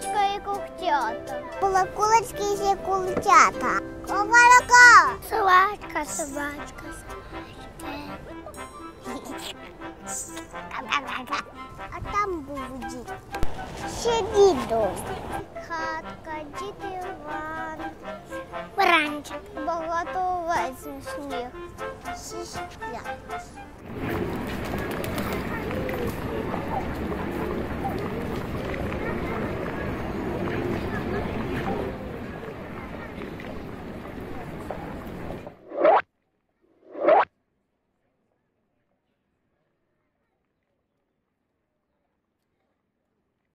кулочка і когтята. Була кулочки і ще кулчата. Ковалка! Собачка, собачка, собачка. А там був дід. Ще діду. Хатка, дід Іван. Баранчик. Багато овець сніг. Шість п'ять.